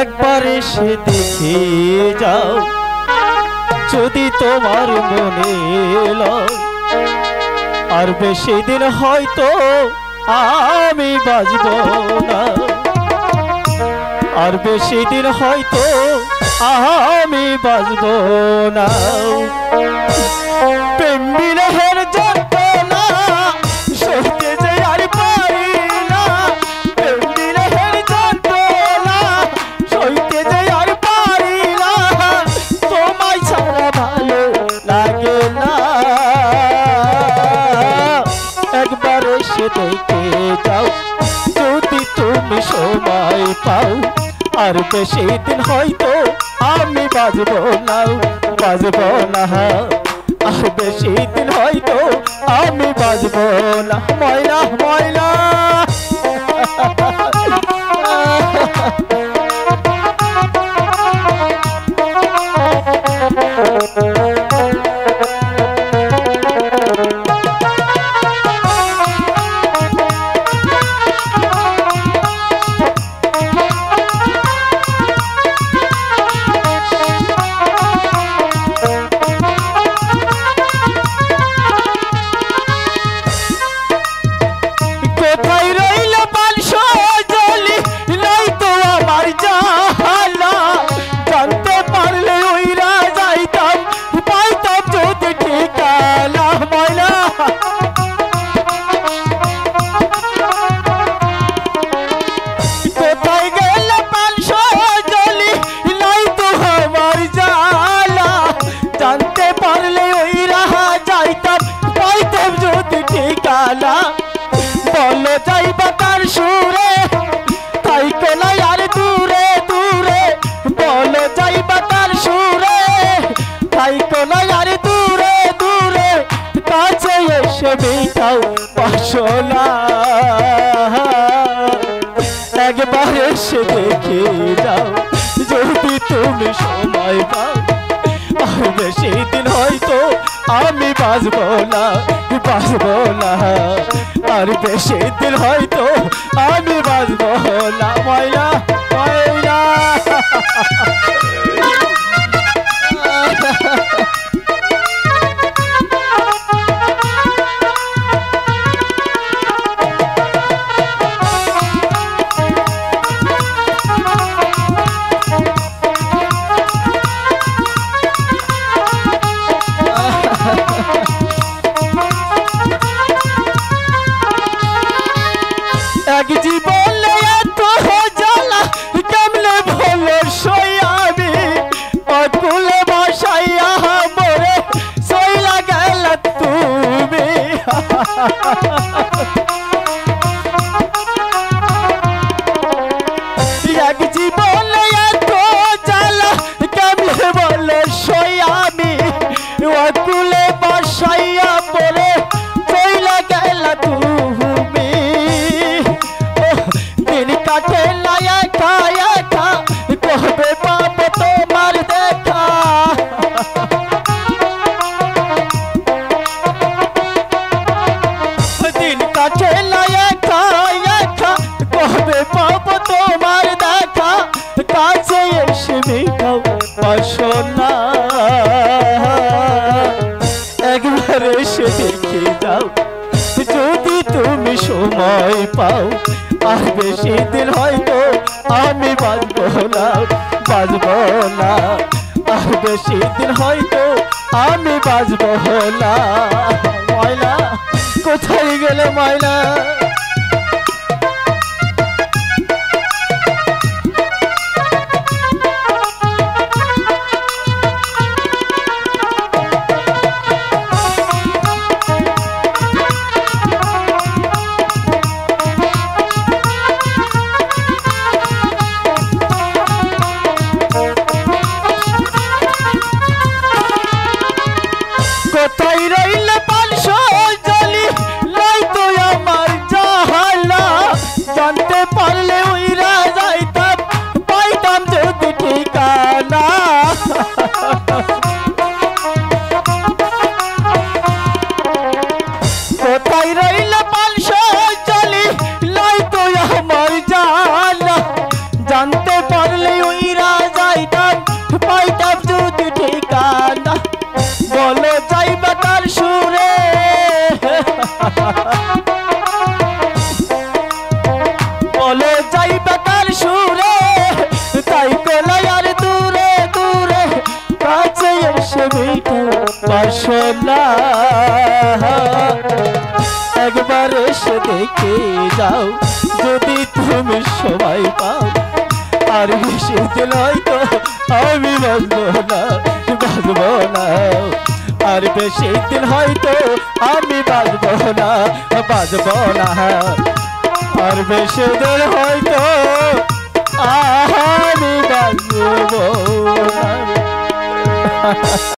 একবার দেখে যাও, যদি তোমার মনে আর বেশি দিন হয়তো আমি বাজব না। আর বেশি দিন হয়তো আমি বাজব না। প্রেম একবার এসে দেখে যাও। যদি তুমি সময় পাও, আর বেশি দিন হয়তো আমি বাজবো না বাজবো না। আর বেশি দিন হয়তো আমি বাজবো না। ঠিকানা বলো যাইবা তার সুরে, তাই কোলাই আর দূরে দূরে। বলো যাইবা তার সুরে, তাই কোলাই আর দূরে দূরে। কাছে এসে মিঠাও বাসনা একবার এসে দেখে যাও, যদি তুমি সময় পাও। বেশি দিন হয়তো আমি বাঁচবো না বাঁচবো না। আর বেশি দিন হয়তো আমি বাঁচবো না, ময়লা ময়লা। এক জীবনে এত জ্বালা কেমনে ভোলে সই অকুলে বসাইয়া মরে সইলা গেল তুমি। এক তুমি সময় পাও, আর দিন হয়তো আমি বাঁচবো না বাঁচবো না। আর বেশি দিন হয়তো আমি বাঁচবো না। ময়লা কোথায় গেলে ময়লা কোথায় রইলে পাঁচশো জলি নয়তো আমার জাহালা। জানতে পারলে উইরা যাইতাম পাইতাম যদি ঠিকানা বলে যাই বেকার সুরে, তাই কোলাই আর দূরে দূরে কাছে এসে মিঠে বাসনা। একবার এসে দেখে যাও, যদি তুমি সবাই পাও, আর বেশি দিলাই তো আমি বাঁচবো না বাঁচবো না। আর বেশি দিন হয়তো আমি বাঁচবো না বাঁচবো না আর বেশি দিন হয়তো আমি বাঁচবো না